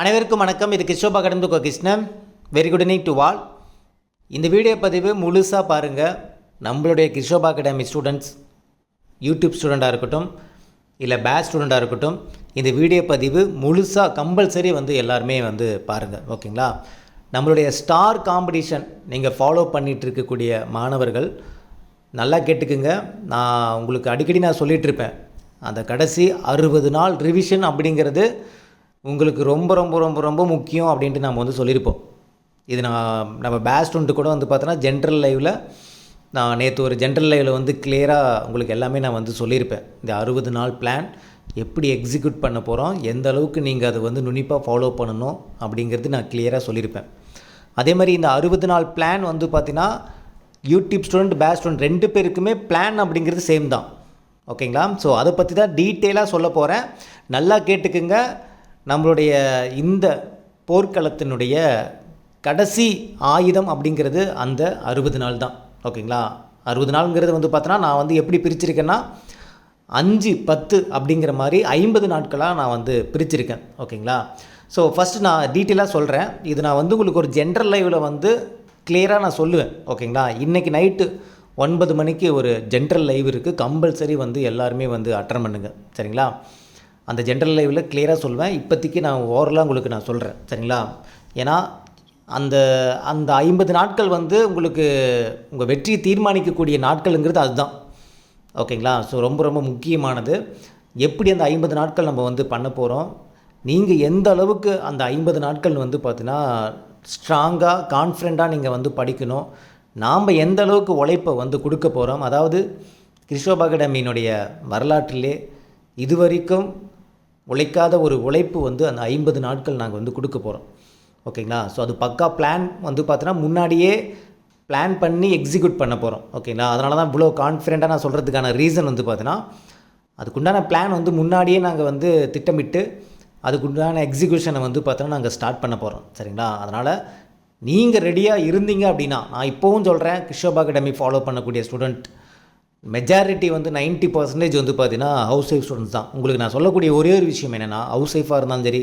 அனைவருக்கும் வணக்கம். இது கிஷோபா கடந்து Krishnan. Very good night to வால் இந்த வீடியோ பதிவு முழுசாக பாருங்கள் நம்மளுடைய கிஷோபா அகாடமி ஸ்டூடெண்ட்ஸ் யூடியூப் ஸ்டூடெண்ட்டாக இருக்கட்டும் இல்லை பேட்ச் ஸ்டூடெண்ட்டாக இருக்கட்டும் இந்த வீடியோ பதிவு முழுசாக கம்பல்சரி வந்து எல்லாருமே வந்து பாருங்கள் ஓகேங்களா? நம்மளுடைய ஸ்டார் காம்படிஷன் நீங்கள் ஃபாலோ பண்ணிகிட்டு இருக்கக்கூடிய மாணவர்கள் நல்லா கேட்டுக்குங்க. நான் உங்களுக்கு அடிக்கடி நான் சொல்லிகிட்ருப்பேன் அந்த கடைசி அறுபது நாள் ரிவிஷன் அப்படிங்கிறது உங்களுக்கு ரொம்ப ரொம்ப ரொம்ப ரொம்ப முக்கியம் அப்படின்ட்டு நம்ம வந்து சொல்லியிருப்போம். இது நான் நம்ம பேஸ்டுன்ட்டு கூட வந்து பார்த்தோன்னா ஜென்ரல் லைவில் நான் நேற்று ஒரு ஜென்ரல் லைவில் வந்து கிளியராக உங்களுக்கு எல்லாமே நான் வந்து சொல்லியிருப்பேன். இந்த அறுபது நாள் பிளான் எப்படி எக்ஸிக்யூட் பண்ண போகிறோம் எந்த அளவுக்கு நீங்கள் அதை வந்து நுனிப்பாக ஃபாலோ பண்ணணும் அப்படிங்கிறது நான் கிளியராக சொல்லியிருப்பேன். அதே மாதிரி இந்த அறுபது நாள் பிளான் வந்து பார்த்தீங்கன்னா யூடியூப் ஸ்டூடெண்ட் பேஸ்ட் ஸ்டூடெண்ட் ரெண்டு பேருக்குமே பிளான் அப்படிங்கிறது சேம் தான். ஓகேங்களா ஸோ அதை பற்றி தான் டீட்டெயிலாக சொல்ல போகிறேன் நல்லா கேட்டுக்குங்க. நம்மளுடைய இந்த போர்க்களத்தினுடைய கடைசி ஆயுதம் அப்படிங்கிறது அந்த அறுபது நாள் தான். ஓகேங்களா? அறுபது நாளுங்கிறது வந்து பார்த்தோன்னா நான் வந்து எப்படி பிரிச்சிருக்கேன்னா அஞ்சு பத்து அப்படிங்கிற மாதிரி ஐம்பது நாட்களாக நான் வந்து பிரிச்சிருக்கேன். ஓகேங்களா? ஸோ ஃபஸ்ட்டு நான் டீட்டெயிலாக சொல்கிறேன் இது நான் வந்து உங்களுக்கு ஒரு ஜென்ரல் லைவில் வந்து கிளியராக நான் சொல்லுவேன். ஓகேங்களா? இன்றைக்கி நைட்டு ஒன்பது மணிக்கு ஒரு ஜென்ரல் லைவ் இருக்குது கம்பல்சரி வந்து எல்லாருமே வந்து அட்டன் பண்ணுங்கள் சரிங்களா? அந்த ஜென்ரல் லைவில் கிளியராக சொல்லுவேன் இப்போதைக்கு நான் ஓவரலாக உங்களுக்கு நான் சொல்கிறேன் சரிங்களா? ஏன்னா அந்த அந்த ஐம்பது நாட்கள் வந்து உங்களுக்கு உங்கள் வெற்றியை தீர்மானிக்கக்கூடிய நாட்கள்ங்கிறது அதுதான். ஓகேங்களா? ஸோ ரொம்ப ரொம்ப முக்கியமானது. எப்படி அந்த ஐம்பது நாட்கள் நம்ம வந்து பண்ண போகிறோம் நீங்கள் எந்த அளவுக்கு அந்த ஐம்பது நாட்கள் வந்து பார்த்தீங்கன்னா ஸ்ட்ராங்காக கான்ஃபிடண்ட்டாக நீங்கள் வந்து படிக்கணும். நாம் எந்த அளவுக்கு உழைப்பை வந்து கொடுக்க போகிறோம் அதாவது கிறிஸ்டோப அகாடமியினுடைய வரலாற்றிலே இதுவரைக்கும் உழைக்காத ஒரு உழைப்பு வந்து அந்த ஐம்பது நாட்கள் நாங்கள் வந்து கொடுக்க போகிறோம் ஓகேங்களா? ஸோ அது பக்கா பிளான் வந்து பார்த்தோன்னா முன்னாடியே பிளான் பண்ணி எக்ஸிக்யூட் பண்ண போகிறோம் ஓகேங்களா? அதனால தான் இவ்வளோ கான்ஃபிடெண்ட்டாக நான் சொல்கிறதுக்கான ரீசன் வந்து பார்த்தீங்கன்னா அதுக்குண்டான பிளான் வந்து முன்னாடியே நாங்கள் வந்து திட்டமிட்டு அதுக்குண்டான எக்ஸிக்யூஷனை வந்து பார்த்தோன்னா நாங்கள் ஸ்டார்ட் பண்ண போகிறோம் சரிங்களா? அதனால் நீங்கள் ரெடியாக இருந்தீங்க அப்படின்னா நான் இப்போவும் சொல்கிறேன் கிஷோபா அகாடமி ஃபாலோ பண்ணக்கூடிய ஸ்டூடெண்ட் மெஜாரிட்டி வந்து 90% பர்சன்டேஜ் வந்து பார்த்தீங்கன்னா ஹவுஸ் ஒய்ஃப் ஸ்டூடெண்ட்ஸ் தான். உங்களுக்கு நான் சொல்லக்கூடிய ஒரே ஒரு விஷயம் என்னென்னா ஹவுஸ் ஒய்ஃபாக இருந்தாலும் சரி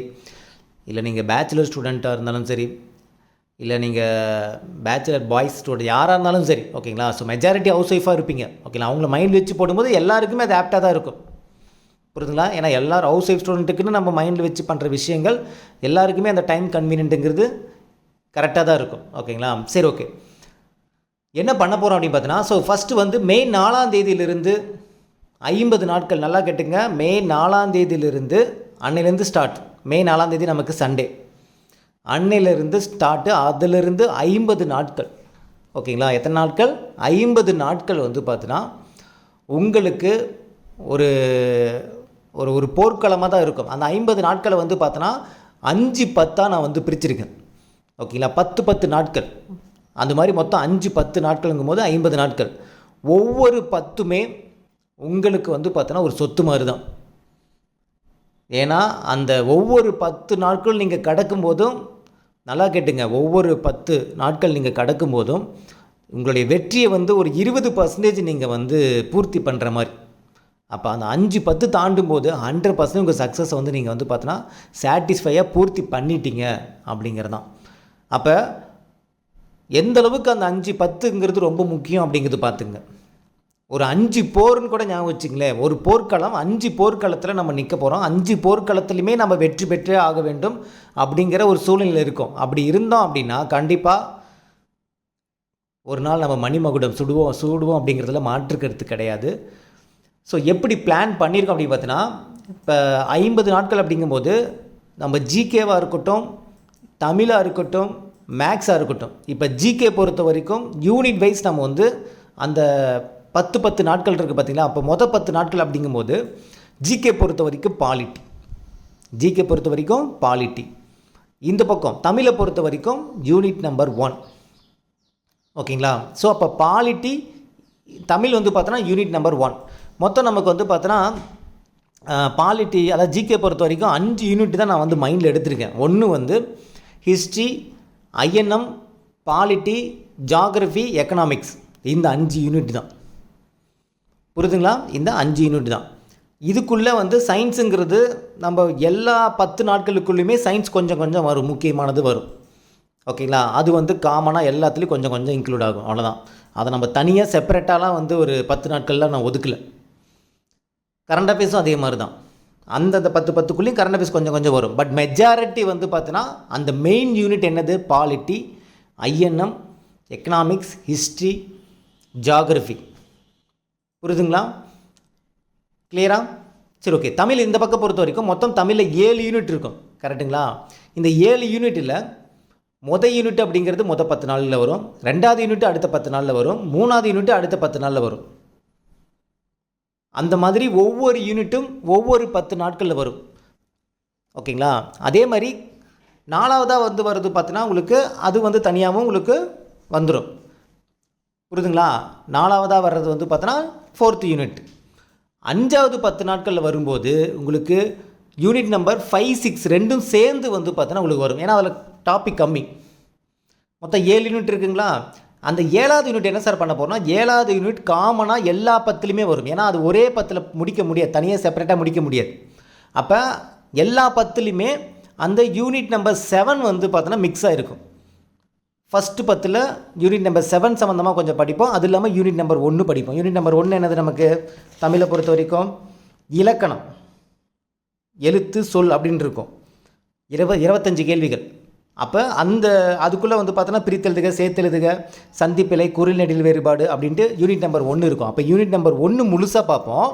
இல்லை நீங்கள் பேச்சுலர் ஸ்டூடெண்ட்டாக இருந்தாலும் சரி இல்லை நீங்கள் பேச்சுலர் பாய்ஸ் ஸ்டூடெண்ட் யாராக இருந்தாலும் சரி ஓகேங்களா? ஸோ மெஜாரிட்டி ஹவுஸ் ஒய்ஃபாக இருப்பீங்க. ஓகேங்களா? அவங்கள மைண்ட் வச்சு போடும்போது எல்லாருக்குமே அது ஆப்டாக தான் இருக்கும். புரியுதுங்களா? ஏன்னா எல்லாரும் ஹவுஸ் ஒய்ஃப் ஸ்டூடெண்ட்டுக்குன்னு நம்ம மைண்டில் வச்சு பண்ணுற விஷயங்கள் எல்லாருக்குமே அந்த டைம் கன்வீனியன்ட்டுங்கிறது கரெக்டாக தான் இருக்கும். ஓகேங்களா? சரி ஓகே என்ன பண்ண போகிறோம் அப்படின்னு பார்த்தீங்கன்னா ஸோ ஃபஸ்ட்டு வந்து மே நாலாம் தேதியிலிருந்து ஐம்பது நாட்கள் நல்லா கேட்டுங்க. மே நாலாம் தேதியிலிருந்து அன்னையிலேருந்து ஸ்டார்ட் மே நாலாம் தேதி நமக்கு சண்டே அன்னையிலேருந்து ஸ்டார்ட்டு அதிலிருந்து ஐம்பது நாட்கள். ஓகேங்களா? எத்தனை நாட்கள்? ஐம்பது நாட்கள் வந்து பார்த்தீங்கன்னா உங்களுக்கு ஒரு ஒரு ஒரு போர்க்களமாக தான் இருக்கும். அந்த ஐம்பது நாட்களை வந்து பார்த்தோன்னா அஞ்சு பத்தாக நான் வந்து பிரிச்சிருக்கேன். ஓகேங்களா? பத்து பத்து நாட்கள். அந்த மாதிரி மொத்தம் அஞ்சு பத்து நாட்களுங்கும் போது ஐம்பது நாட்கள். ஒவ்வொரு பத்துமே உங்களுக்கு வந்து பார்த்தோன்னா ஒரு சொத்து மாதிரி தான் ஏன்னா அந்த ஒவ்வொரு பத்து நாட்கள் நீங்கள் கடக்கும்போதும் நல்லா கேட்டுங்க ஒவ்வொரு பத்து நாட்கள் நீங்கள் கடக்கும்போதும் உங்களுடைய வெற்றியை வந்து ஒரு இருபது பர்சன்டேஜ் நீங்கள் வந்து பூர்த்தி பண்ணுற மாதிரி. அப்போ அந்த அஞ்சு பத்து தாண்டும் போது ஹண்ட்ரட் பர்சன்ட் உங்கள் சக்ஸஸை வந்து நீங்கள் வந்து பார்த்தோன்னா சாட்டிஸ்ஃபையாக பூர்த்தி பண்ணிட்டீங்க அப்படிங்கிறதான் அப்போ எந்த அளவுக்கு அந்த அஞ்சு பத்துங்கிறது ரொம்ப முக்கியம் அப்படிங்கிறது பார்த்துங்க. ஒரு அஞ்சு போர்னு கூட ஞாபகம் வச்சுங்களேன். ஒரு போர்க்களம் அஞ்சு போர்க்களத்தில் நம்ம நிற்க போகிறோம் அஞ்சு போர்க்களத்துலையுமே நம்ம வெற்றி பெற்றே ஆக வேண்டும் அப்படிங்கிற ஒரு சூழ்நிலை இருக்கும். அப்படி இருந்தோம் அப்படின்னா கண்டிப்பாக ஒரு நாள் நம்ம மணிமகுடம் சுடுவோம் சுடுவோம் அப்படிங்கிறதுல மாற்று கருத்து கிடையாது. ஸோ எப்படி பிளான் பண்ணியிருக்கோம் அப்படின்னு பார்த்தீங்கன்னா இப்போ ஐம்பது நாட்கள் அப்படிங்கும்போது நம்ம ஜிகேவாக இருக்கட்டும் தமிழாக இருக்கட்டும் மேக்ஸாக இருக்கட்டும். இப்போ ஜிகே பொறுத்த வரைக்கும் யூனிட் வைஸ் நம்ம வந்து அந்த பத்து பத்து நாட்கள் இருக்குது பார்த்தீங்களா அப்போ மொதல் பத்து நாட்கள் அப்படிங்கும்போது ஜிகே பொறுத்த வரைக்கும் பாலிட்டி ஜிகே பொறுத்த வரைக்கும் பாலிட்டி இந்த பக்கம் தமிழை பொறுத்த வரைக்கும் யூனிட் நம்பர் ஒன் ஓகேங்களா? ஸோ அப்போ பாலிட்டி தமிழ் வந்து பார்த்தோன்னா யூனிட் நம்பர் ஒன் மொத்தம் நமக்கு வந்து பார்த்தோன்னா பாலிட்டி அதாவது ஜிகே பொறுத்த வரைக்கும் அஞ்சு யூனிட் தான் நான் வந்து மைண்டில் எடுத்திருக்கேன். ஒன்று வந்து history INM polity geography economics. இந்த அஞ்சு யூனிட் தான். புரிதுங்களா? இந்த அஞ்சு யூனிட் தான். இதுக்குள்ளே வந்து சயின்ஸுங்கிறது நம்ம எல்லா பத்து நாட்களுக்குள்ளேயுமே சயின்ஸ் கொஞ்சம் கொஞ்சம் வரும். முக்கியமானது வரும். ஓகேங்களா? அது வந்து காமனாக எல்லாத்துலேயும் கொஞ்சம் கொஞ்சம் இன்க்ளூட் ஆகும். அவ்வளோதான் அதை நம்ம தனியாக செப்பரேட்டாலாம் வந்து ஒரு பத்து நாட்கள்லாம் நான் ஒதுக்கலை. கரண்ட் அஃபேர்ஸும் அதே மாதிரி தான் அந்தந்த பத்து பத்துக்குள்ளேயும் கரண்ட் அஃபேர்ஸ் கொஞ்சம் கொஞ்சம் வரும். பட் மெஜாரிட்டி வந்து பார்த்தீங்கன்னா அந்த மெயின் யூனிட் என்னது? Polity INM economics history geography புரியுதுங்களா? கிளியரா சரி ஓகே தமிழ் இந்த பக்கம் பொறுத்த வரைக்கும் மொத்தம் தமிழில் ஏழு யூனிட் இருக்கும். கரெக்டுங்களா இந்த ஏழு யூனிட்டில் மொதல் யூனிட் அப்படிங்கிறது மொதல் பத்து நாளில் வரும். ரெண்டாவது யூனிட் அடுத்த பத்து நாளில் வரும். மூணாவது யூனிட் அடுத்த பத்து நாளில் வரும். அந்த மாதிரி ஒவ்வொரு யூனிட்டும் ஒவ்வொரு பத்து நாட்களில் வரும். ஓகேங்களா? அதே மாதிரி நாலாவதாக வந்து வர்றது பார்த்தீங்கன்னா உங்களுக்கு அது வந்து தனியாகவும் உங்களுக்கு வந்துடும் புரியுதுங்களா நாலாவதாக வர்றது வந்து பார்த்தோன்னா ஃபோர்த் யூனிட் அஞ்சாவது பத்து நாட்களில் வரும்போது உங்களுக்கு யூனிட் நம்பர் ஃபைவ் சிக்ஸ் ரெண்டும் சேர்ந்து வந்து பார்த்தோன்னா உங்களுக்கு வரும். ஏன்னா அதில் டாபிக் கம்மி. மொத்தம் ஏழு யூனிட் இருக்குங்களா? அந்த ஏழாவது யூனிட் என்ன சார் பண்ண போகிறோம்னா ஏழாவது யூனிட் காமனாக எல்லா பத்துலையுமே வரும். ஏன்னா அது ஒரே பத்தில் முடிக்க முடியாது. தனியாக செப்பரேட்டாக முடிக்க முடியாது. அப்போ எல்லா பத்துலேயுமே அந்த யூனிட் நம்பர் செவன் வந்து பார்த்தோன்னா மிக்ஸ் ஆகிருக்கும் ஃபஸ்ட்டு பத்தில் யூனிட் நம்பர் செவன் சம்மந்தமாக கொஞ்சம் படிப்போம். அது இல்லாமல் யூனிட் நம்பர் ஒன்று படிப்போம். யூனிட் நம்பர் ஒன்று என்னது நமக்கு? தமிழை பொறுத்த வரைக்கும் இலக்கணம் எழுத்து சொல் அப்படின்னு இருக்கும். இருப இருபத்தஞ்சு கேள்விகள். அப்போ அந்த அதுக்குள்ளே வந்து பார்த்தோன்னா பிரித்தெழுதுக சேர்த்தெழுதுக சந்திப்பிலை குரல் நெடில் வேறுபாடு அப்படின்ட்டு யூனிட் நம்பர் ஒன்று இருக்கும். அப்போ யூனிட் நம்பர் ஒன்று முழுசாக பார்ப்போம்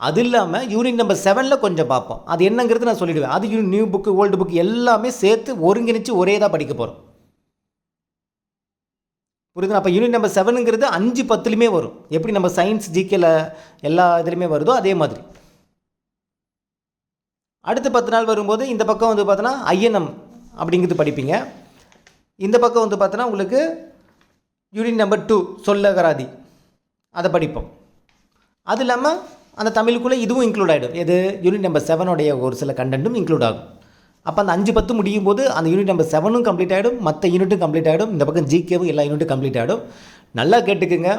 அது இல்லாமல் யூனிட் நம்பர் செவனில் கொஞ்சம் பார்ப்போம் அது என்னங்கிறது நான் சொல்லிவிடுவேன் அது unit new book old book எல்லாமே சேர்த்து ஒருங்கிணைச்சு ஒரே தான் படிக்க போகிறோம் புரியுதுங்களா? அப்போ யூனிட் நம்பர் செவனுங்கிறது அஞ்சு பத்துலேயுமே வரும். எப்படி நம்ம சயின்ஸ் ஜிகேல எல்லா இதுலேயுமே வருதோ அதே மாதிரி. அடுத்த பத்து நாள் வரும்போது இந்த பக்கம் வந்து பார்த்தோன்னா ஐஎன்எம் அப்படிங்கிறது படிப்பீங்க. இந்த பக்கம் வந்து பார்த்தோன்னா உங்களுக்கு யூனிட் நம்பர் டூ சொல்லகராதி அதை படிப்போம். அது இல்லாமல் அந்த தமிழுக்குள்ளே இதுவும் இன்க்ளூட் ஆகிடும் எது? யூனிட் நம்பர் செவனுடைய ஒரு சில கண்டென்ட்டும் இன்க்ளூட் ஆகும். அப்போ அந்த அஞ்சு பத்து முடியும் போது அந்த யூனிட் நம்பர் செவனும் கம்ப்ளீட் ஆகிடும் மற்ற யூனிட்டும் கம்ப்ளீட் ஆகிடும் இந்த பக்கம் ஜிகேவும் எல்லா யூனிட்டும் கம்ப்ளீட் ஆகிடும் நல்லா கேட்டுக்குங்க.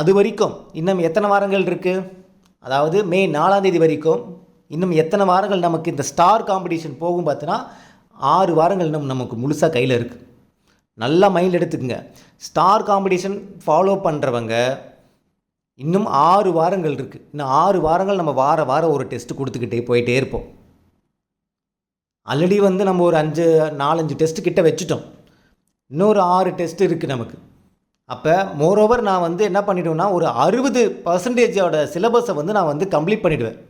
அது வரைக்கும் இன்னும் எத்தனை வாரங்கள் இருக்குது அதாவது மே நாலாம் தேதி வரைக்கும் இன்னும் எத்தனை வாரங்கள் நமக்கு இந்த ஸ்டார் காம்படிஷன் போகும் பார்த்தீங்கன்னா ஆறு வாரங்கள் இன்னும் நமக்கு முழுசாக கையில் இருக்குது நல்லா மைண்ட் எடுத்துக்கங்க. ஸ்டார் காம்படிஷன் ஃபாலோ பண்ணுறவங்க இன்னும் ஆறு வாரங்கள் இருக்குது இன்னும் ஆறு வாரங்கள் நம்ம வார வாரம் ஒரு டெஸ்ட் கொடுத்துக்கிட்டே போயிட்டே இருப்போம். ஆல்ரெடி வந்து நம்ம ஒரு அஞ்சு நாலஞ்சு டெஸ்ட் கிட்ட வச்சுட்டோம். இன்னொரு ஆறு டெஸ்ட் இருக்குது நமக்கு. அப்போ மோரோவர் நான் வந்து என்ன பண்ணிவிடுவேன்னா ஒரு அறுபது பர்சன்டேஜோட சிலபஸை வந்து நான் வந்து கம்ப்ளீட் பண்ணிவிடுவேன்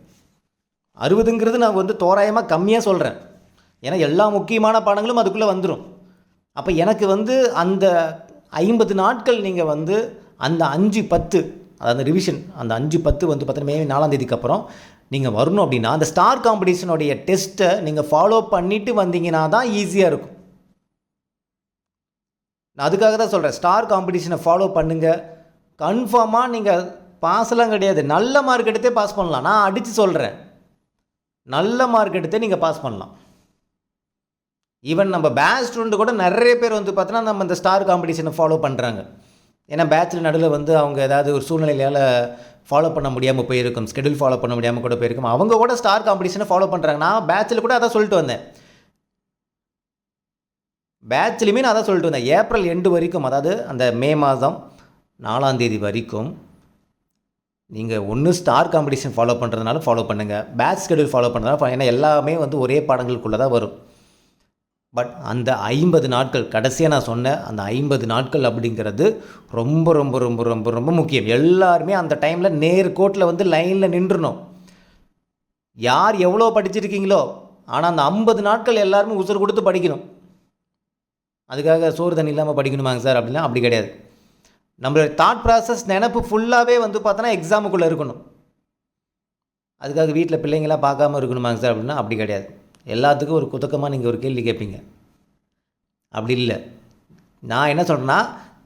அறுபதுங்கிறது நான் வந்து தோராயமாக கம்மியாக சொல்கிறேன் ஏன்னா எல்லா முக்கியமான பாடங்களும் அதுக்குள்ளே வந்துடும் அப்போ எனக்கு வந்து அந்த ஐம்பது நாட்கள் நீங்கள் வந்து அந்த அஞ்சு பத்து அதாவது ரிவிஷன் அந்த அஞ்சு பத்து வந்து பார்த்தீங்கன்னா மே நாலாம் தேதிக்கு அப்புறம் நீங்கள் வரணும் அப்படின்னா அந்த ஸ்டார் காம்படிஷனுடைய டெஸ்ட்டை நீங்கள் ஃபாலோ பண்ணிவிட்டு வந்தீங்கன்னா தான் ஈஸியாக இருக்கும். நான் அதுக்காக தான் சொல்கிறேன் ஸ்டார் காம்படிஷனை ஃபாலோ பண்ணுங்கள் கன்ஃபார்மாக நீங்கள் பாஸ்லாம் கிடையாது. நல்ல மார்க் எடுத்தே பாஸ் பண்ணலாம். நான் அடித்து சொல்கிறேன் நல்ல மார்க் எடுத்தே நீங்கள் பாஸ் பண்ணலாம். ஈவன் நம்ம பேட்ச் ஸ்டூடெண்ட் கூட நிறைய பேர் வந்து பார்த்தோன்னா நம்ம இந்த ஸ்டார் காம்படிஷனை ஃபாலோ பண்ணுறாங்க ஏன்னா பேட்சில் நடுவில் வந்து அவங்க ஏதாவது ஒரு சூழ்நிலையால் ஃபாலோ பண்ண முடியாமல் போயிருக்கும் ஸ்கெடியூல் ஃபாலோ பண்ண முடியாமல் கூட போயிருக்கும். அவங்க கூட ஸ்டார் காம்படிஷனை ஃபாலோ பண்ணுறாங்க நான் பேட்சில் கூட அதான் சொல்லிட்டு வந்தேன். பேட்ச்லையுமே நான் அதான் சொல்லிட்டு வந்தேன். ஏப்ரல் எண்டு வரைக்கும் அதாவது அந்த மே மாதம் நாலாம் தேதி வரைக்கும் நீங்கள் ஒன்று ஸ்டார் காம்படிஷன் ஃபாலோ பண்ணுறதுனால ஃபாலோ பண்ணுங்கள் பேட்ச் ஸ்கெடியூல் ஃபாலோ பண்ணுறதுனால ஏன்னா எல்லாமே வந்து ஒரே பாடங்களுக்குள்ளே தான் வரும். பட் அந்த ஐம்பது நாட்கள் கடைசியாக நான் சொன்ன அந்த ஐம்பது நாட்கள் அப்படிங்கிறது ரொம்ப ரொம்ப ரொம்ப ரொம்ப ரொம்ப முக்கியம். எல்லாருமே அந்த டைமில் நேர்கோட்டில் வந்து லைனில் நின்றுணும். யார் எவ்வளோ படிச்சிருக்கீங்களோ ஆனால் அந்த ஐம்பது நாட்கள் எல்லாருமே உசுறு கொடுத்து படிக்கணும். அதுக்காக சோறு தண்ணி இல்லாமல் படிக்கணுமாங்க சார் அப்படின்னா அப்படி கிடையாது. நம்மளோட தாட் ப்ராசஸ் நினப்பு ஃபுல்லாகவே வந்து பார்த்தோன்னா எக்ஸாமுக்குள்ளே இருக்கணும். அதுக்காக வீட்டில் பிள்ளைங்களாம் பார்க்காம இருக்கணுமாங்க சார் அப்படின்னா அப்படி கிடையாது. எல்லாத்துக்கும் ஒரு குத்தக்கமாக நீங்கள் ஒரு கேள்வி கேட்பீங்க. அப்படி இல்லை. நான் என்ன சொல்கிறேன்னா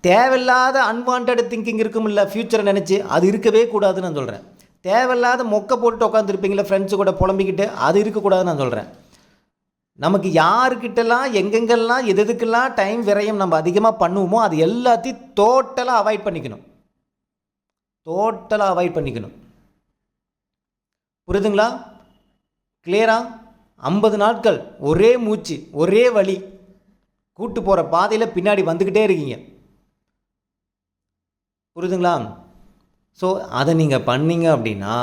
தேவையில்லாத அன்வான்ட் திங்கிங் இருக்கும் இல்லை ஃப்யூச்சரை நினச்சி அது இருக்கவே கூடாதுன்னு நான் சொல்கிறேன் தேவையில்லாத மொக்கை போட்டு உட்காந்துருப்பீங்களே ஃப்ரெண்ட்ஸு கூட புலம்பிக்கிட்டு அது இருக்கக்கூடாதுன்னு நான் சொல்கிறேன் நமக்கு யாருக்கிட்டலாம் எங்கெங்கெல்லாம் எது எதுக்கெல்லாம் டைம் விரயம் நம்ம அதிகமாக பண்ணுவோமோ அது எல்லாத்தையும் டோட்டலாக அவாய்ட் பண்ணிக்கணும். டோட்டலாக அவாய்ட் பண்ணிக்கணும். புரியுதுங்களா கிளியரா ஐம்பது நாட்கள் ஒரே மூச்சு ஒரே வழி கூட்டு போகிற பாதையில் பின்னாடி வந்துக்கிட்டே இருக்கீங்க. புரியுதுங்களா ஸோ அதை நீங்கள் பண்ணீங்க அப்படின்னா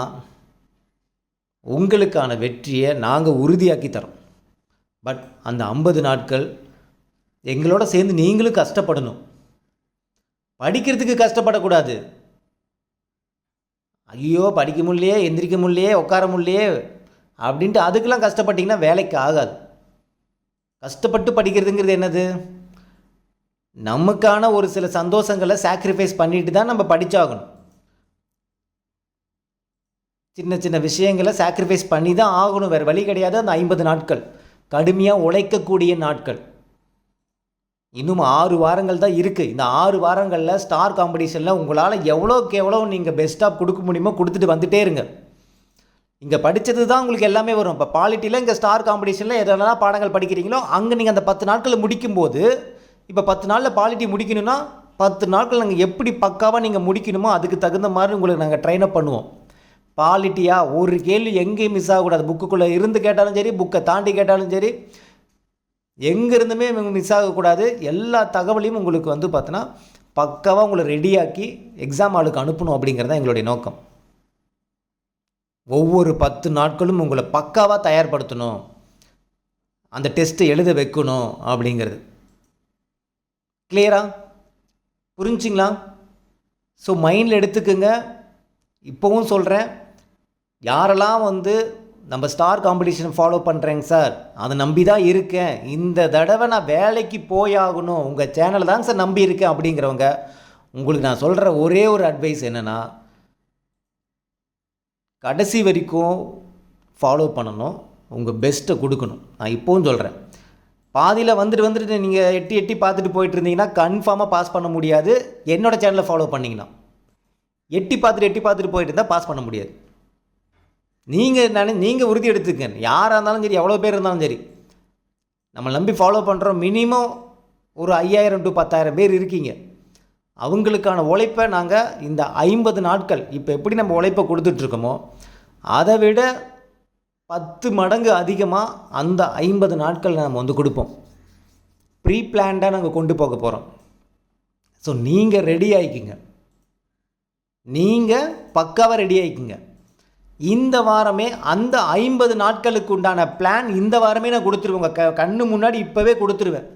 உங்களுக்கான வெற்றியை நாங்கள் உறுதியாக்கி தரோம். பட் அந்த ஐம்பது நாட்கள் எங்களோட சேர்ந்து நீங்களும் கஷ்டப்படணும். படிக்கிறதுக்கு கஷ்டப்படக்கூடாது. ஐயோ படிக்க முடியலையே எந்திரிக்க முடியலையே உட்கார முடியலையே அப்படின்ட்டு அதுக்கெல்லாம் கஷ்டப்பட்டிங்கன்னா வேலைக்கு ஆகாது. கஷ்டப்பட்டு படிக்கிறதுங்கிறது என்னது? நமக்கான ஒரு சில சந்தோஷங்களை சாக்ரிஃபைஸ் பண்ணிட்டு தான் நம்ம படித்தாகணும் சின்ன சின்ன விஷயங்களை சாக்ரிஃபைஸ் பண்ணி தான் ஆகணும். வேறு வழி கிடையாது அந்த ஐம்பது நாட்கள். கடுமையாக உழைக்கக்கூடிய நாட்கள். இன்னும் ஆறு வாரங்கள் தான் இருக்குது இந்த ஆறு வாரங்களில் ஸ்டார் காம்படிஷனில் உங்களால் எவ்வளோக்கு எவ்வளோ நீங்கள் பெஸ்ட்டாக கொடுக்க முடியுமோ கொடுத்துட்டு வந்துட்டே இருங்க. இங்கே படித்தது தான் உங்களுக்கு எல்லாமே வரும். இப்போ பாலிட்டியில் இங்கே ஸ்டார் காம்படிஷனில் எதெல்லாம் பாடங்கள் படிக்கிறீங்களோ அங்கே நீங்கள் அந்த பத்து நாட்களில் முடிக்கும்போது இப்போ பத்து நாளில் பாலிட்டி முடிக்கணும்னா பத்து நாட்கள் நாங்கள் எப்படி பக்காவாக நீங்கள் முடிக்கணுமோ அதுக்கு தகுந்த மாதிரி உங்களுக்கு நாங்கள் ட்ரெயின் அப் பண்ணுவோம். பாலிட்டியாக ஒரு கேள்வி எங்கேயும் மிஸ் ஆகக்கூடாது. புக்குக்குள்ளே இருந்து கேட்டாலும் சரி புக்கை தாண்டி கேட்டாலும் சரி எங்கேருந்துமே மிஸ் ஆகக்கூடாது. எல்லா தகவலையும் உங்களுக்கு வந்து பார்த்தோன்னா பக்காவாக உங்களை ரெடியாக்கி எக்ஸாம் ஆளுக்கு அனுப்பணும் அப்படிங்கிறது தான் எங்களுடைய நோக்கம். ஒவ்வொரு பத்து நாட்களும் உங்களை பக்காவாக தயார்படுத்தணும். அந்த டெஸ்ட்டை எழுத வைக்கணும் அப்படிங்கிறது. கிளியரா புரிஞ்சிங்களா? ஸோ மைண்டில் எடுத்துக்கோங்க. இப்போவும் சொல்கிறேன் யாரெல்லாம் வந்து நம்ம ஸ்டார் காம்படிஷன் ஃபாலோ பண்ணுறேங்க சார் அதை நம்பி தான் இருக்கேன். இந்த தடவை நான் வேலைக்கு போயாகணும். உங்கள் சேனலை தாங்க சார் நம்பி இருக்கேன் அப்படிங்கிறவங்க உங்களுக்கு நான் சொல்கிற ஒரே ஒரு அட்வைஸ் என்னென்னா கடைசி வரைக்கும் ஃபாலோ பண்ணணும். உங்கள் பெஸ்ட்டை கொடுக்கணும். நான் இப்போவும் சொல்கிறேன் பாதியில் வந்துட்டு வந்துட்டு நீங்கள் எட்டி எட்டி பார்த்துட்டு போயிட்டு இருந்தீங்கன்னா கன்ஃபார்மாக பாஸ் பண்ண முடியாது. என்னோடய சேனலை ஃபாலோ பண்ணிங்கன்னா எட்டி பார்த்துட்டு எட்டி பார்த்துட்டு போயிட்டு இருந்தால் பாஸ் பண்ண முடியாது. நீங்கள் நினை நீங்கள் உறுதி எடுத்துக்க யாராக இருந்தாலும் சரி எவ்வளோ பேர் இருந்தாலும் சரி. நம்ம நம்பி ஃபாலோ பண்ணுறோம் மினிமம் ஒரு ஐயாயிரம் டு பத்தாயிரம் பேர் இருக்கீங்க. அவங்களுக்கான உழைப்பை நாங்கள் இந்த ஐம்பது நாட்கள் இப்போ எப்படி நம்ம உழைப்பை கொடுத்துட்ருக்கோமோ அதை விட பத்து மடங்கு அதிகமாக அந்த ஐம்பது நாட்கள் நம்ம வந்து கொடுப்போம். ப்ரீ பிளான்டாக நாங்கள் கொண்டு போக போகிறோம் ஸோ நீங்கள் ரெடி ஆகிக்குங்க நீங்கள் பக்காவாக ரெடி ஆகிக்குங்க இந்த வாரமே அந்த ஐம்பது நாட்களுக்கு உண்டான பிளான் இந்த வாரமே நான் கொடுத்துருவேங்க. க கண்ணு முன்னாடி இப்போவே கொடுத்துருவேன்.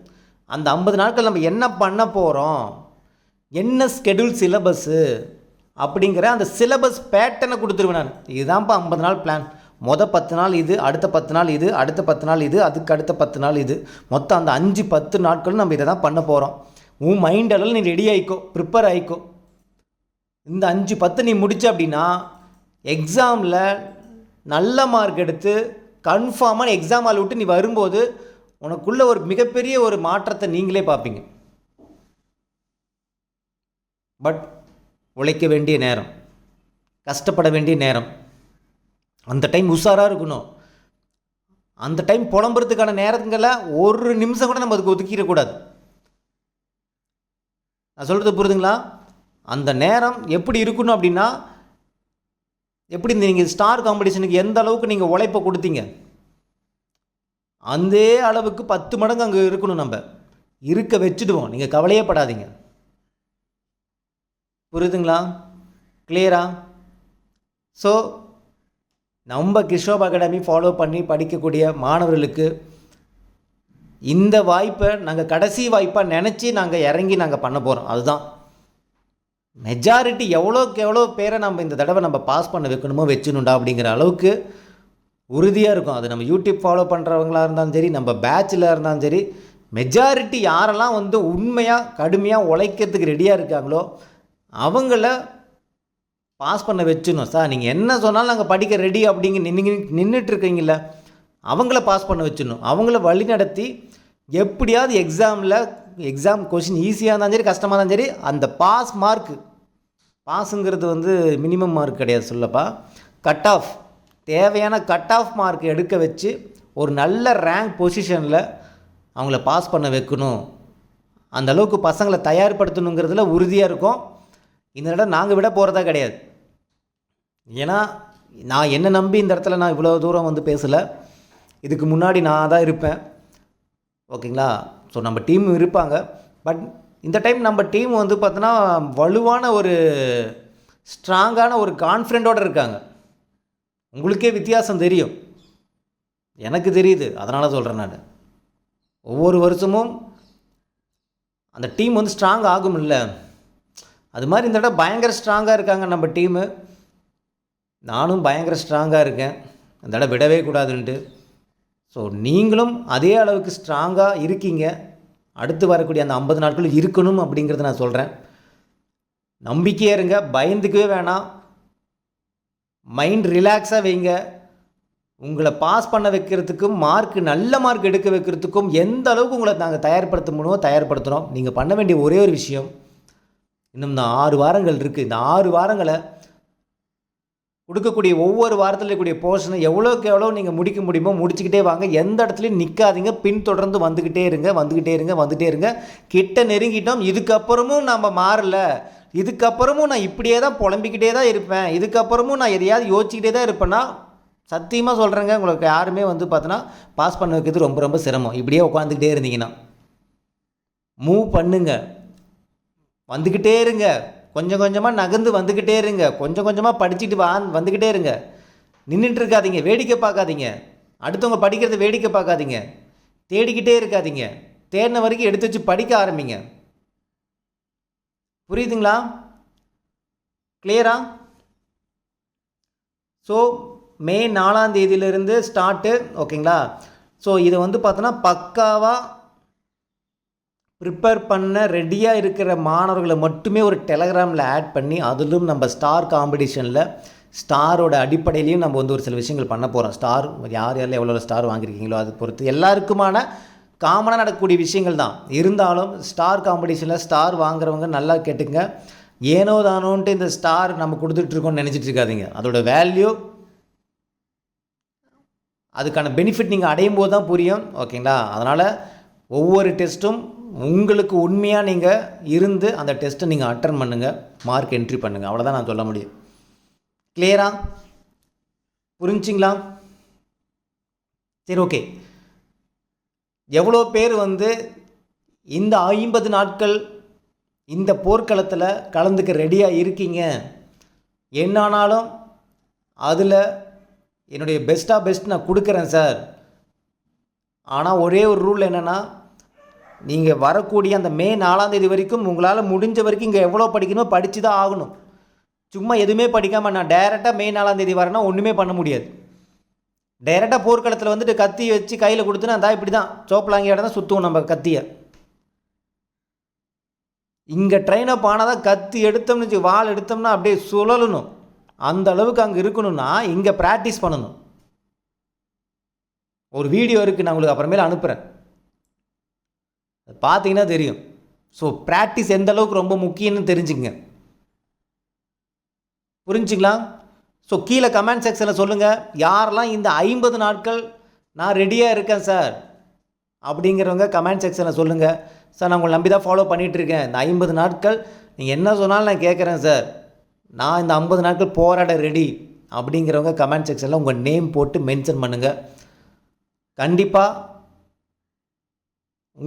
அந்த ஐம்பது நாட்கள் நம்ம என்ன பண்ண போகிறோம் என்ன ஸ்கெடியூல் சிலபஸ்ஸு அப்படிங்கிற அந்த சிலபஸ் பேட்டர்னை கொடுத்துருவேன் நான். இதுதான்ப்பா ஐம்பது நாள் பிளான் மொதல் பத்து நாள் இது அடுத்த பத்து நாள் இது அடுத்த பத்து நாள் இது அதுக்கு அடுத்த பத்து நாள் இது. மொத்தம் அந்த அஞ்சு பத்து நாட்களும் நம்ம இதை தான் பண்ண போகிறோம் உன் மைண்ட் அளவில் நீ ரெடி ஆகிக்கோ ப்ரிப்பேர் ஆகிக்கோ இந்த அஞ்சு பத்து நீ முடிச்ச அப்படின்னா எக்ஸாமில் நல்ல மார்க் எடுத்து கன்ஃபார்மாக எக்ஸாம் ஆள் விட்டு நீ வரும்போது உனக்குள்ளே ஒரு மிகப்பெரிய ஒரு மாற்றத்தை நீங்களே பார்ப்பீங்க. பட் உழைக்க வேண்டிய நேரம் கஷ்டப்பட வேண்டிய நேரம் அந்த டைம் உஷாராக இருக்கணும். அந்த டைம் புலம்புறதுக்கான நேரங்களை ஒரு நிமிஷம் கூட நம்ம அதுக்கு ஒதுக்கிடக்கூடாது நான் சொல்கிறது புரியுதுங்களா? அந்த நேரம் எப்படி இருக்கணும் அப்படின்னா எப்படி இந்த நீங்கள் ஸ்டார் காம்படிஷனுக்கு எந்த அளவுக்கு நீங்கள் உழைப்பை கொடுத்தீங்க? அந்த அளவுக்கு பத்து மடங்கு அங்கே இருக்கணும் நம்ம. இருக்க வச்சுடுவோம். நீங்கள் கவலையே படாதீங்க. புரியுதுங்களா? கிளியரா ஸோ நம்ம கிஷோப் அகாடமி ஃபாலோ பண்ணி படிக்கக்கூடிய மாணவர்களுக்கு இந்த வாய்ப்பை நாங்கள் கடைசி வாய்ப்பாக நினச்சி நாங்கள் இறங்கி நாங்கள் பண்ண போகிறோம் அதுதான். மெஜாரிட்டி எவ்வளோக்கு எவ்வளோ பேரை நம்ம இந்த தடவை நம்ம பாஸ் பண்ண வைக்கணுமோ வச்சுணுண்டா அப்படிங்கிற அளவுக்கு உறுதியாக இருக்கும். அது நம்ம யூடியூப் ஃபாலோ பண்ணுறவங்களா இருந்தாலும் சரி நம்ம பேட்சில் இருந்தாலும் சரி மெஜாரிட்டி யாரெல்லாம் வந்து உண்மையாக கடுமையாக உழைக்கிறதுக்கு ரெடியாக இருக்காங்களோ அவங்கள பாஸ் பண்ண வச்சிடணும் சார் நீங்கள் என்ன சொன்னாலும் நாங்கள் படிக்க ரெடி அப்படிங்க நின்று நின்றுட்டு இருக்கீங்கள அவங்கள பாஸ் பண்ண வச்சிடணும் அவங்கள வழி நடத்தி எப்படியாவது எக்ஸாமில் எக்ஸாம் கொஷின் ஈஸியாக இருந்தாலும் சரி கஷ்டமாக இருந்தாலும் சரி அந்த பாஸ் மார்க்கு பாஸுங்கிறது வந்து மினிமம் மார்க் கிடையாது சொல்லப்பா. கட் ஆஃப் தேவையான கட் ஆஃப் மார்க் எடுக்க வச்சு ஒரு நல்ல ரேங்க் பொசிஷனில் அவங்கள பாஸ் பண்ண வைக்கணும். அந்த அளவுக்கு பசங்களை தயார்படுத்தணுங்கிறதுல உறுதியாக இருக்கும். இந்த இடம் நாங்கள் விட போகிறதா கிடையாது. ஏன்னா நான் என்ன நம்பி இந்த இடத்துல நான் இவ்வளோ தூரம் வந்து பேசலை. இதுக்கு முன்னாடி நான் தான் இருப்பேன். ஓகேங்களா? ஸோ நம்ம டீம் இருப்பாங்க. பட் இந்த டைம் நம்ம டீம் வந்து பார்த்தோன்னா வலுவான ஒரு ஸ்ட்ராங்கான ஒரு கான்ஃபிடென்ட்டோடு இருக்காங்க. உங்களுக்கே வித்தியாசம் தெரியும். எனக்கு தெரியுது. அதனால் சொல்கிறேன் நான். ஒவ்வொரு வருஷமும் அந்த டீம் வந்து ஸ்ட்ராங் ஆகும் இல்லை அது மாதிரி இந்த இடம் பயங்கர ஸ்ட்ராங்காக இருக்காங்க நம்ம டீமு நானும் பயங்கர ஸ்ட்ராங்காக இருக்கேன். இந்த இடம் விடவே கூடாதுன்ட்டு. ஸோ நீங்களும் அதே அளவுக்கு ஸ்ட்ராங்காக இருக்கீங்க. அடுத்து வரக்கூடிய அந்த ஐம்பது நாட்கள் இருக்கணும் அப்படிங்கிறத நான் சொல்கிறேன் நம்பிக்கையாக இருங்க பயந்துக்கவே வேணாம். மைண்ட் ரிலாக்ஸாக வைங்க. உங்களை பாஸ் பண்ண வைக்கிறதுக்கும் மார்க் நல்ல மார்க் எடுக்க வைக்கிறதுக்கும் எந்த அளவுக்கு உங்களை நாங்கள் தயார்படுத்த முடியுமோ தயார்படுத்துகிறோம் நீங்கள் பண்ண வேண்டிய ஒரே ஒரு விஷயம் இன்னும் இந்த ஆறு வாரங்கள் இருக்குது இந்த ஆறு வாரங்களை கொடுக்கக்கூடிய ஒவ்வொரு வாரத்தில் இருக்கக்கூடிய போர்ஷனை எவ்வளோக்கு எவ்வளோ நீங்கள் முடிக்க முடியுமோ முடிச்சுக்கிட்டே வாங்க. எந்த இடத்துலையும் நிற்காதீங்க பின்தொடர்ந்து வந்துக்கிட்டே இருங்க வந்துக்கிட்டே இருங்க வந்துகிட்டே இருங்க. கிட்ட நெருங்கிட்டோம். இதுக்கப்புறமும் நம்ம மாறல. இதுக்கப்புறமும் நான் இப்படியே தான் புலம்பிக்கிட்டே தான் இருப்பேன். இதுக்கப்புறமும் நான் எதையாவது யோசிச்சுக்கிட்டே தான் இருப்பேன்னா சத்தியமாக சொல்கிறேங்க உங்களுக்கு யாருமே வந்து பார்த்தோன்னா பாஸ் பண்ண வைக்கிறது ரொம்ப ரொம்ப சிரமம். இப்படியே உட்காந்துக்கிட்டே இருந்தீங்கன்னா. மூவ் பண்ணுங்க. வந்துக்கிட்டே இருங்க. கொஞ்சம் கொஞ்சமாக நகர்ந்து வந்துக்கிட்டே இருங்க. கொஞ்சம் கொஞ்சமாக படிச்சுட்டு வா வந்துக்கிட்டே இருங்க. நின்றுட்டு இருக்காதீங்க வேடிக்கை பார்க்காதீங்க. அடுத்தவங்க படிக்கிறத வேடிக்கை பார்க்காதீங்க. தேடிக்கிட்டே இருக்காதீங்க. தேடின வரைக்கும் எடுத்து வச்சு படிக்க ஆரம்பிங்க. புரியுதுங்களா? கிளியரா ஸோ மே நாலாம் தேதியிலிருந்து ஸ்டார்ட்டு ஓகேங்களா? ஸோ இதை வந்து பார்த்தோன்னா பக்காவாக ப்ரிப்பேர் பண்ண ரெடியாக இருக்கிற மாணவர்களை மட்டுமே ஒரு டெலகிராமில் ஆட் பண்ணி அதிலும் நம்ம ஸ்டார் காம்படிஷனில் ஸ்டாரோட அடிப்படையிலையும் நம்ம வந்து ஒரு சில விஷயங்கள் பண்ண போகிறோம் ஸ்டார் யார் யாரில் எவ்வளோ ஸ்டார் வாங்கியிருக்கீங்களோ அது பொறுத்து. எல்லாருக்குமான காமனாக நடக்கக்கூடிய விஷயங்கள் தான். இருந்தாலும் ஸ்டார் காம்படிஷனில் ஸ்டார் வாங்குறவங்க நல்லா கேட்டுங்க ஏனோ தானோன்ட்டு இந்த ஸ்டார் நம்ம கொடுத்துட்ருக்கோம்னு நினச்சிட்டு இருக்காதீங்க. அதோட வேல்யூ அதுக்கான பெனிஃபிட் நீங்கள் அடையும் போது தான் புரியும் ஓகேங்களா அதனால் ஒவ்வொரு டெஸ்ட்டும் உங்களுக்கு உண்மையாக நீங்கள் இருந்து அந்த டெஸ்ட்டை நீங்கள் அட்டன் பண்ணுங்கள் மார்க் என்ட்ரி பண்ணுங்கள் அவ்வளோதான் நான் சொல்ல முடியும். கிளியரா புரிஞ்சிங்களா சரி ஓகே எவ்வளோ பேர் வந்து இந்த ஐம்பது நாட்கள் இந்த போர்க்களத்தில் கலந்துக்க ரெடியாக இருக்கீங்க? என்னானாலும் அதில் என்னுடைய பெஸ்ட்டாக பெஸ்ட் நான் கொடுக்குறேன் சார் ஆனால் ஒரே ஒரு ரூல் என்னென்னா நீங்கள் வரக்கூடிய அந்த மே நாலாம் தேதி வரைக்கும் உங்களால் முடிஞ்ச வரைக்கும் இங்கே எவ்வளோ படிக்கணுமோ படித்து தான் ஆகணும். சும்மா எதுவுமே படிக்காமல் நான் டைரெக்டாக மே நாலாம் தேதி வரேன்னா ஒன்றுமே பண்ண முடியாது. டைரெக்டாக போர்க்களத்தில் வந்துட்டு கத்தி வச்சு கையில் கொடுத்துனா அதான் இப்படி தான் சோப்பலாங்கியோட தான் சுற்றுவோம் நம்ம கத்தியை. இங்கே ட்ரெயின் அப் ஆனால் தான் கத்தி எடுத்தோம்னு வச்சு வால் எடுத்தோம்னா அப்படியே சுழலணும். அந்த அளவுக்கு அங்கே இருக்கணும்னா இங்கே ப்ராக்டிஸ் பண்ணணும். ஒரு வீடியோ இருக்குது நான் உங்களுக்கு அப்புறமேல அனுப்புகிறேன் பார்த்தீங்கன்னா தெரியும். ஸோ ப்ராக்டிஸ் எந்த அளவுக்கு ரொம்ப முக்கியம்னு தெரிஞ்சுங்க புரிஞ்சுங்களா? ஸோ கீழே கமெண்ட் செக்ஷனில் சொல்லுங்கள் யாரெல்லாம் இந்த ஐம்பது நாட்கள் நான் ரெடியாக இருக்கேன் சார் அப்படிங்கிறவங்க கமெண்ட் செக்ஷனில் சொல்லுங்கள் சார் நான் உங்களை நம்பி தான் ஃபாலோ பண்ணிகிட்ருக்கேன் இந்த ஐம்பது நாட்கள் நீங்கள் என்ன சொன்னாலும் நான் கேட்குறேன் சார் நான் இந்த ஐம்பது நாட்கள் போராட ரெடி அப்படிங்கிறவங்க கமெண்ட் செக்ஷனில் உங்கள் நேம் போட்டு மென்ஷன் பண்ணுங்கள் கண்டிப்பாக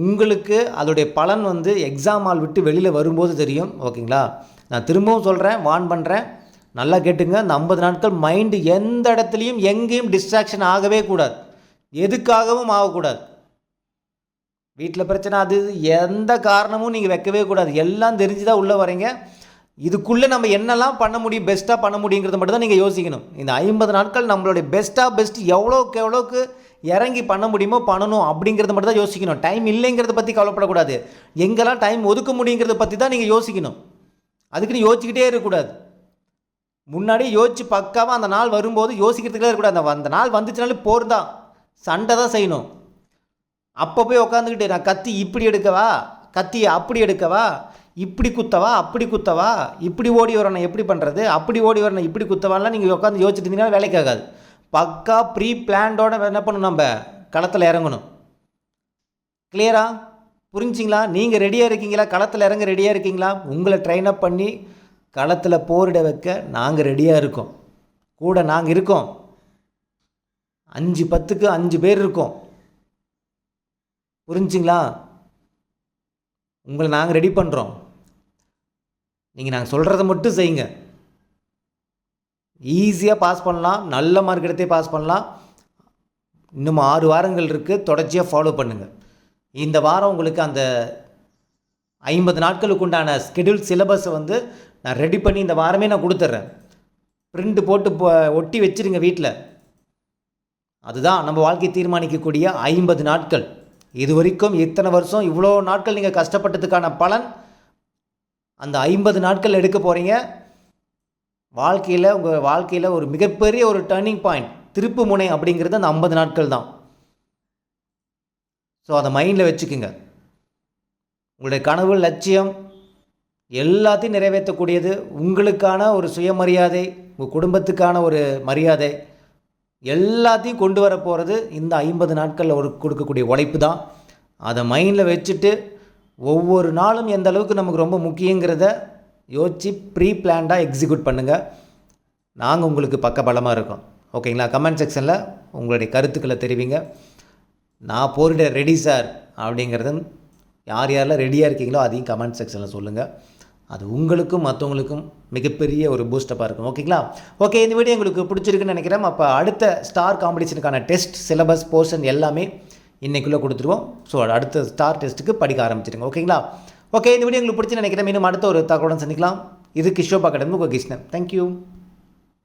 உங்களுக்கு அதோடைய பலன் வந்து எக்ஸாம் ஆள் விட்டு வெளியில் வரும்போது தெரியும். ஓகேங்களா? நான் திரும்பவும் சொல்கிறேன் வான் பண்ணுறேன் நல்லா கேட்டுங்க. இந்த ஐம்பது நாட்கள் மைண்டு எந்த இடத்துலையும் எங்கேயும் டிஸ்ட்ராக்ஷன் ஆகவே கூடாது. எதுக்காகவும் ஆகக்கூடாது. வீட்டில் பிரச்சனை அது எந்த காரணமும் நீங்கள் வைக்கவே கூடாது. எல்லாம் தெரிஞ்சு தான் உள்ளே வரீங்க இதுக்குள்ளே நம்ம என்னெல்லாம் பண்ண முடியும் பெஸ்ட்டாக பண்ண முடியுங்கிறத மட்டும் தான் நீங்கள் யோசிக்கணும். இந்த ஐம்பது நாட்கள் நம்மளுடைய பெஸ்ட்டாக பெஸ்ட் எவ்வளோக்கு எவ்வளோக்கு இறங்கி பண்ண முடியுமோ பண்ணணும் அப்படிங்கிறத மட்டும் தான் யோசிக்கணும். டைம் இல்லைங்கிறத பற்றி கவலைப்படக்கூடாது. எங்கெல்லாம் டைம் ஒதுக்க முடியுங்கிறத பற்றி தான் நீங்கள் யோசிக்கணும். அதுக்குன்னு யோசிச்சுக்கிட்டே இருக்கக்கூடாது. முன்னாடி யோசிச்சு பக்காவாக அந்த நாள் வரும்போது யோசிக்கிறதுக்கே இருக்கக்கூடாது. அந்த அந்த நாள் வந்துச்சுனாலே போர் தான். சண்டை தான் செய்யணும். அப்போ போய் உட்காந்துக்கிட்டு நான் கத்தி இப்படி எடுக்கவா? கத்தியை அப்படி எடுக்கவா? இப்படி குத்தவா? அப்படி குத்தவா? இப்படி ஓடி வரணும் எப்படி பண்ணுறது அப்படி ஓடி வரணும் இப்படி குத்தவான்லாம் நீங்கள் உட்காந்து யோசிச்சுட்டு இருந்தீங்கன்னா வேலைக்கு ஆகாது. பக்கா ப்ரீ பிளான்டோட என்ன பண்ணணும் நம்ம? களத்தில் இறங்கணும். கிளியரா புரிஞ்சிங்களா? நீங்கள் ரெடியாக இருக்கீங்களா? களத்தில் இறங்க ரெடியாக இருக்கீங்களா? உங்களை ட்ரெயின் அப் பண்ணி களத்தில் போரிட வைக்க நாங்கள் ரெடியாக இருக்கோம். கூட நாங்கள் இருக்கோம். அஞ்சு பத்துக்கு அஞ்சு பேர் இருக்கோம். புரிஞ்சிங்களா? உங்களை நாங்கள் ரெடி பண்ணுறோம் நீங்கள் நாங்கள் சொல்கிறத மட்டும் செய்யுங்க. ஈஸியாக பாஸ் பண்ணலாம். நல்ல மார்க் எடுத்தே பாஸ் பண்ணலாம். இன்னும் ஆறு வாரங்கள் இருக்குது தொடர்ச்சியாக ஃபாலோ பண்ணுங்கள் இந்த வாரம் உங்களுக்கு அந்த ஐம்பது நாட்களுக்கு உண்டான ஸ்கெடியூல் சிலபஸை வந்து நான் ரெடி பண்ணி இந்த வாரமே நான் கொடுத்துட்றேன் பிரிண்ட் போட்டு போ- ஒட்டி வச்சுருங்க வீட்டில் அதுதான் நம்ம வாழ்க்கையை தீர்மானிக்கக்கூடிய ஐம்பது நாட்கள். இது வரைக்கும் இத்தனை வருஷம் இவ்வளோ நாட்கள் நீங்கள் கஷ்டப்பட்டதுக்கான பலன்? அந்த ஐம்பது நாட்கள் எடுக்க போகிறீங்க வாழ்க்கையில் உங்கள் வாழ்க்கையில் ஒரு மிகப்பெரிய ஒரு டேர்னிங் பாயிண்ட் திருப்பு முனை அப்படிங்கிறது அந்த ஐம்பது நாட்கள் தான். ஸோ அதை மைண்டில் வச்சுக்கோங்க. உங்களுடைய கனவு லட்சியம் எல்லாத்தையும் நிறைவேற்றக்கூடியது உங்களுக்கான ஒரு சுயமரியாதை உங்கள் குடும்பத்துக்கான ஒரு மரியாதை எல்லாத்தையும் கொண்டு வர போகிறது இந்த ஐம்பது நாட்களில் ஒரு கொடுக்கக்கூடிய உழைப்பு தான். அதை மைண்டில் வச்சுட்டு ஒவ்வொரு நாளும் எந்த அளவுக்கு நமக்கு ரொம்ப முக்கியங்கிறத யோசித்து ப்ரீ பிளான்டாக எக்ஸிக்யூட் பண்ணுங்கள் நாங்கள் உங்களுக்கு பக்கபலமாக இருக்கோம். ஓகேங்களா? கமெண்ட் செக்ஷனில் உங்களுடைய கருத்துக்களை தெரிவிங்க. நான் போரிட ரெடி சார் அப்படிங்கிறது யார் யாரெல்லாம் ரெடியாக இருக்கீங்களோ அதையும் கமெண்ட் செக்ஷனில் சொல்லுங்கள் அது உங்களுக்கும் மற்றவங்களுக்கும் மிகப்பெரிய ஒரு பூஸ்டப்பாக இருக்கும். ஓகேங்களா? ஓகே இந்த வீடியோ உங்களுக்கு பிடிச்சிருக்குன்னு நினைக்கிறேன். அப்போ அடுத்த ஸ்டார் காம்படிஷனுக்கான டெஸ்ட் சிலபஸ் போர்ஷன் எல்லாமே இன்றைக்குள்ளே கொடுத்துருவோம். ஸோ அடுத்த ஸ்டார் டெஸ்ட்டுக்கு படிக்க ஆரம்பிச்சிடுங்க. ஓகேங்களா? ஓகே இந்த வீடியோ உங்களுக்கு பிடிச்சி நினைக்கிறேன். மீண்டும் அடுத்த ஒரு தகவலுடன் சந்திக்கலாம். இது கிஷோப் அகாடமி உங்கள் கிருஷ்ணன். தேங்க்யூ